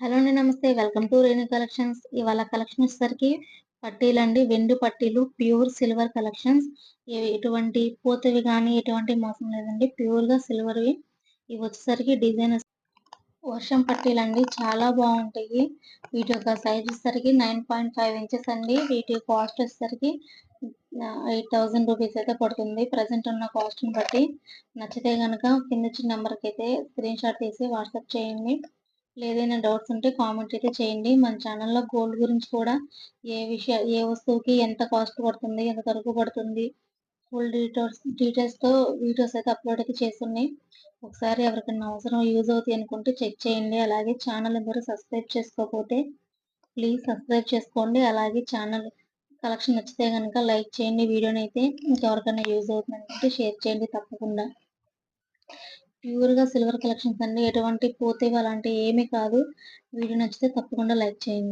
Hello అండి నమస్తే. Welcome to Renu collections. ఇవాళ కలెక్షన్ వచ్చేసరికి పట్టీలండి. వెండి పట్టీలు ప్యూర్ సిల్వర్ కలెక్షన్స్. ఎటువంటి పోతవి కానీ ఎటువంటి మోసం లేదండి. ప్యూర్గా సిల్వర్వి. ఇవి వచ్చేసరికి డిజైన్ వర్షం పట్టీలండి. చాలా బాగుంటాయి. వీటి యొక్క సైజ్ వచ్చేసరికి నైన్ పాయింట్ ఫైవ్ ఇంచెస్ అండి. వీటి కాస్ట్ వచ్చేసరికి ఎయిట్ థౌసండ్ రూపీస్ అయితే పడుతుంది. ప్రజెంట్ ఉన్న కాస్ట్ని బట్టి. నచ్చితే కనుక కింద చిన్న నెంబర్కి అయితే స్క్రీన్ షాట్ తీసి వాట్సాప్ చేయండి. ఏదైనా డౌట్స్ ఉంటే కామెంట్ అయితే చేయండి. మన ఛానల్లో గోల్డ్ గురించి కూడా ఏ విషయ ఏ వస్తువుకి ఎంత కాస్ట్ పడుతుంది ఎంత తరుగు పడుతుంది ఫుల్ డీటెయిల్స్ డీటెయిల్స్తో వీడియోస్ అయితే అప్లోడ్ అయితే చేస్తున్నాయి. ఒకసారి ఎవరికైనా అవసరం యూజ్ అవుతాయి అనుకుంటే చెక్ చేయండి. అలాగే ఛానల్ అందరూ సబ్స్క్రైబ్ చేసుకోకపోతే ప్లీజ్ సబ్స్క్రైబ్ చేసుకోండి. అలాగే ఛానల్ కలెక్షన్ నచ్చితే కనుక లైక్ చేయండి. వీడియోని అయితే ఇంకెవరికైనా యూజ్ అవుతుంది అనుకుంటే షేర్ చేయండి తప్పకుండా. ప్యూర్గా సిల్వర్ కలెక్షన్స్ అండి. ఎటువంటి పోతే అలాంటి ఏమీ కాదు. వీడియో నచ్చితే తప్పకుండా లైక్ చేయండి.